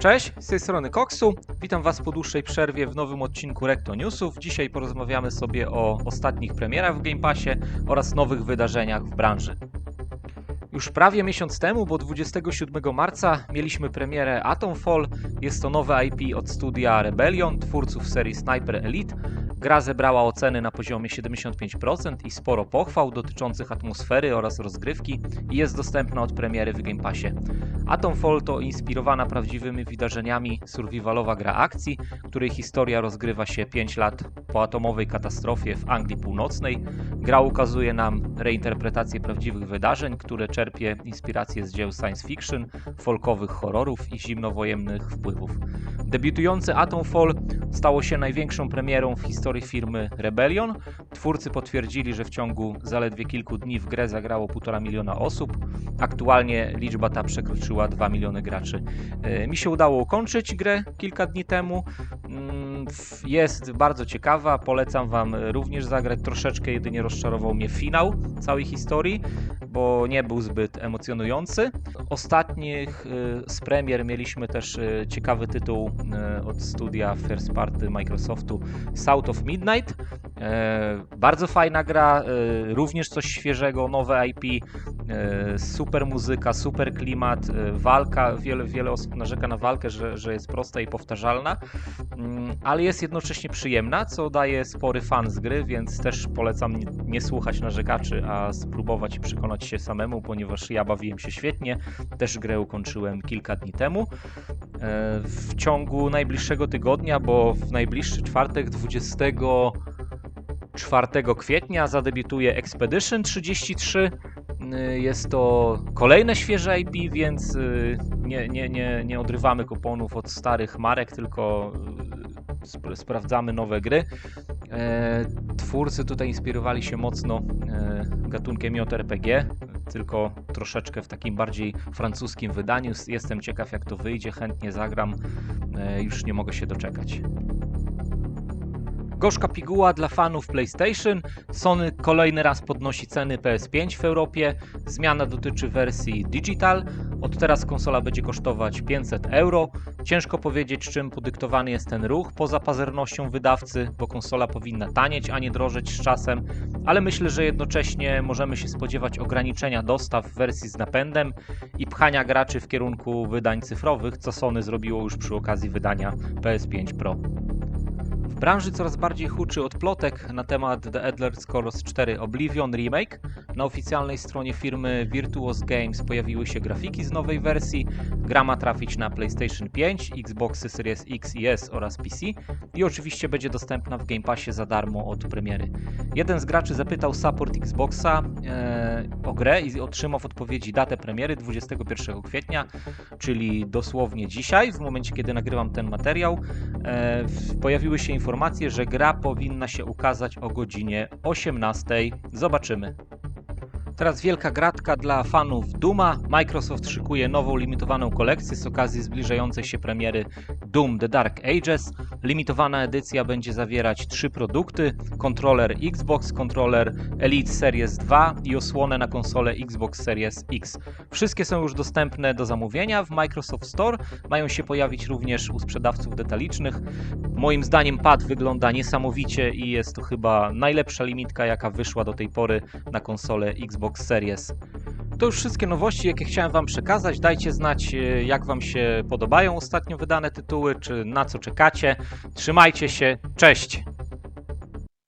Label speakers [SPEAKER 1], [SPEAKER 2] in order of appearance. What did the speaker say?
[SPEAKER 1] Cześć, z tej strony Koksu. Witam Was po dłuższej przerwie w nowym odcinku Recto Newsów. Dzisiaj porozmawiamy sobie o ostatnich premierach w Game Passie oraz nowych wydarzeniach w branży. Już prawie miesiąc temu, bo 27 marca, mieliśmy premierę Atomfall. Jest to nowe IP od studia Rebellion, twórców serii Sniper Elite. Gra zebrała oceny na poziomie 75% i sporo pochwał dotyczących atmosfery oraz rozgrywki i jest dostępna od premiery w Game Passie. Atomfall to inspirowana prawdziwymi wydarzeniami survivalowa gra akcji, której historia rozgrywa się 5 lat po atomowej katastrofie w Anglii Północnej. Gra ukazuje nam reinterpretację prawdziwych wydarzeń, które czerpie inspirację z dzieł science fiction, folkowych horrorów i zimnowojennych wpływów. Debiutujący Atomfall stało się największą premierą w historii firmy Rebellion. Twórcy potwierdzili, że w ciągu zaledwie kilku dni w grę zagrało 1,5 miliona osób. Aktualnie liczba ta przekroczyła 2 miliony graczy. E, Mi się udało ukończyć grę kilka dni temu. Jest bardzo ciekawa, polecam Wam również zagrać. Troszeczkę jedynie rozczarował mnie finał całej historii, bo nie był zbyt emocjonujący. Ostatnich y, z premier mieliśmy też y, ciekawy tytuł y, od studia First Party Microsoftu South of Midnight. Bardzo fajna gra, również coś świeżego, nowe IP, super muzyka, super klimat, walka. Wiele, wiele osób narzeka na walkę, że, że jest prosta i powtarzalna, mm, ale jest jednocześnie przyjemna, co daje spory fan z gry, więc też polecam nie, słuchać narzekaczy, a spróbować i przekonać się samemu, ponieważ ja bawiłem się świetnie. Też grę ukończyłem kilka dni temu. E, W ciągu najbliższego tygodnia, bo w najbliższy czwartek 24 kwietnia zadebiutuje Expedition 33. Y, Jest to kolejne świeże IP, więc y, nie, nie, nie, nie odrywamy kuponów od starych marek, tylko sp- sprawdzamy nowe gry. E, Twórcy tutaj inspirowali się mocno e, gatunkiem JRPG, tylko troszeczkę w takim bardziej francuskim wydaniu. Jestem ciekaw, jak to wyjdzie, chętnie zagram. E, Już nie mogę się doczekać. Gorzka piguła dla fanów PlayStation. Sony kolejny raz podnosi ceny PS5 w Europie. Zmiana dotyczy wersji digital. Od teraz konsola będzie kosztować 500 euro. Ciężko powiedzieć, czym podyktowany jest ten ruch, poza pazernością wydawcy, bo konsola powinna tanieć, a nie drożeć z czasem, ale myślę, że jednocześnie możemy się spodziewać ograniczenia dostaw wersji z napędem i pchania graczy w kierunku wydań cyfrowych, co Sony zrobiło już przy okazji wydania PS5 Pro. Branży coraz bardziej huczy od plotek na temat The Elder Scrolls 4 Oblivion Remake. Na oficjalnej stronie firmy Virtuos Games pojawiły się grafiki z nowej wersji. Gra ma trafić na PlayStation 5, Xboxy Series X i S oraz PC i oczywiście będzie dostępna w Game Passie za darmo od premiery. Jeden z graczy zapytał support Xboxa e, o grę i otrzymał w odpowiedzi datę premiery 21 kwietnia, czyli dosłownie dzisiaj, w momencie kiedy nagrywam ten materiał. E, pojawiły się informacje, że gra powinna się ukazać o godzinie 18. Zobaczymy. Teraz wielka gratka dla fanów Duma. Microsoft szykuje nową limitowaną kolekcję z okazji zbliżającej się premiery Doom The Dark Ages. Limitowana edycja będzie zawierać trzy produkty: kontroler Xbox, kontroler Elite Series 2 i osłonę na konsolę Xbox Series X. Wszystkie są już dostępne do zamówienia w Microsoft Store. Mają się pojawić również u sprzedawców detalicznych. Moim zdaniem pad wygląda niesamowicie i jest to chyba najlepsza limitka, jaka wyszła do tej pory na konsolę Xbox Series. To już wszystkie nowości, jakie chciałem Wam przekazać. Dajcie znać, e, jak Wam się podobają ostatnio wydane tytuły, czy na co czekacie. Trzymajcie się, cześć!